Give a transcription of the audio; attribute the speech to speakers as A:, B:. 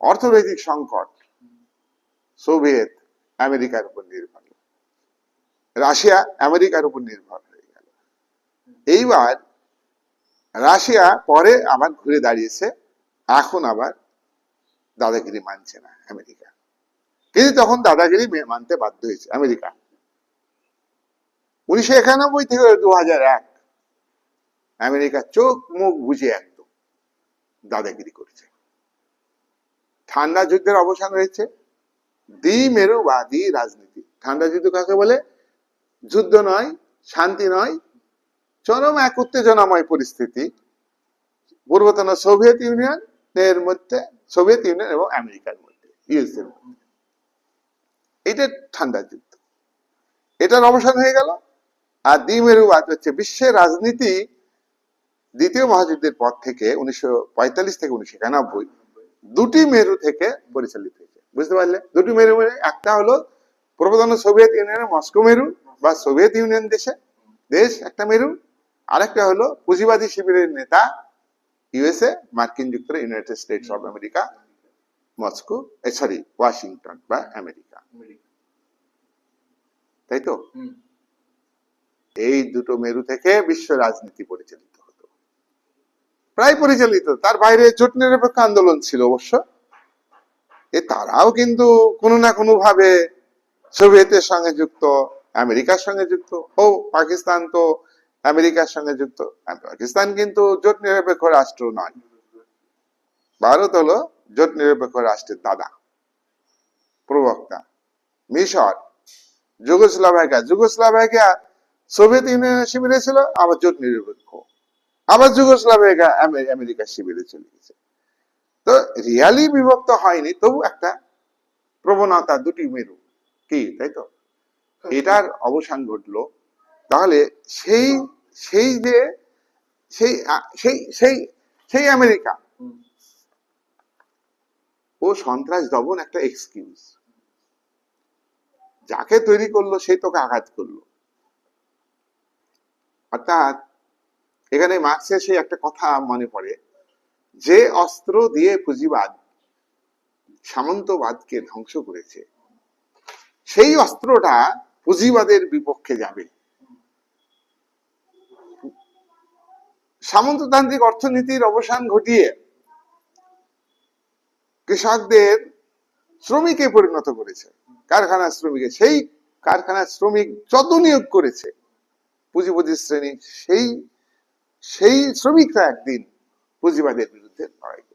A: অর্থনৈতিক সংকট, সোভিয়েত আমেরিকার উপর নির্ভর। রাশিয়া আমেরিকার উপর নির্ভর হয়ে গেল। এইবার রাশিয়া পরে আবার ঘুরে দাঁড়িয়েছে, এখন আবার দাদাগিরি মানছে না আমেরিকা। কিন্তু তখন দাদাগিরি মানতে বাধ্য হয়েছে আমেরিকা। উনিশশো একানব্বই থেকে দু হাজার এক আমেরিকা চোখ মুখ বুঝে একদম দাদাগিরি করছে। ঠান্ডা যুদ্ধের অবসান হয়েছে। দ্বিমেরুবাদী রাজনীতি। ঠান্ডা যুদ্ধ কাকে বলে? যুদ্ধ নয়, শান্তি নয়, চরম এক উত্তেজনাময় পরিস্থিতি। পূর্বতন সোভিয়েত ইউনিয়ন এর মধ্যে, সোভিয়েত ইউনিয়ন এবং আমেরিকার মধ্যে ইউএস এর মধ্যে। এটা ঠান্ডা যুদ্ধ। এটার অবসান হয়ে গেল। আর দি দ্বিমেরুবাদ হচ্ছে বিশ্বের রাজনীতি দ্বিতীয় মহাযুদ্ধের পর থেকে উনিশশো পঁয়তাল্লিশ থেকে উনিশশো একানব্বই। দুটি মেরু থেকে পরিচালিত হয়েছে। বুঝতে পারলে? দুটি মেরু মানে একটা হলো পূর্বতন সোভিয়েত ইউনিয়নের মস্কো মেরু বা সোভিয়েত ইউনিয়ন দেশে দেশ একটা মেরু। আরেকটা হলো পুঁজিবাদী শিবিরের নেতা ইউএসএ মার্কিন যুক্তরাষ্ট্র United States of America Moscow sorry Washington বা আমেরিকা। তাই তো? এই দুটো মেরু থেকে বিশ্ব রাজনীতি পরিচালিত। প্রায় পরিচালিত। তার বাইরে জোট নিরপেক্ষ আন্দোলন ছিল অবশ্য। এ তারাও কিন্তু কোনো না কোনো ভাবে সোভিয়েতের সঙ্গে যুক্ত, আমেরিকার সঙ্গে যুক্ত ও পাকিস্তান তো আমেরিকার সঙ্গে যুক্ত। পাকিস্তান কিন্তু জোট নিরপেক্ষ রাষ্ট্র নয়। ভারত হলো জোট নিরপেক্ষ রাষ্ট্রের দাদা, প্রবক্তা, মিশর, যুগোস্লাভাকিয়া। যুগোস্লাভাকিয়া সোভিয়েত ইউনিয়নের শিবিরে ছিল, আবার জোট নিরপেক্ষ। আবার যুগোস্লাভিয়া আমে- আমেরিকার শিবিরে চলে গেছে। তো রিয়ালি বিভক্ত হয়নি, তবু একটা প্রবণতা দুটি মেরু। কি, তাই তো? এটার অবসান ঘটলো। তাহলে সেই সেই যে, সেই সেই সেই সেই আমেরিকা। ও সন্ত্রাস দমন একটা এক্সকিউজ যাকে তৈরি করল সেই তোকে আঘাত করল। অর্থাৎ এখানে মার্ক্সের সেই একটা কথা মনে পড়ে, যে অস্ত্র দিয়ে পুঁজিবাদ সামন্তবাদকে ধ্বংস করেছে, সেই অস্ত্রটা পুঁজিবাদের বিপক্ষে যাবে। সামন্ততান্ত্রিক অর্থনীতির অবসান ঘটিয়ে কৃষকদের শ্রমিকে পরিণত করেছে কারখানা শ্রমিকে, সেই কারখানার শ্রমিক যত নিয়োগ করেছে পুঁজিপতি শ্রেণি, সেই সেই শ্রমিকরা একদিন পুঁজিবাদের বিরুদ্ধে লড়াই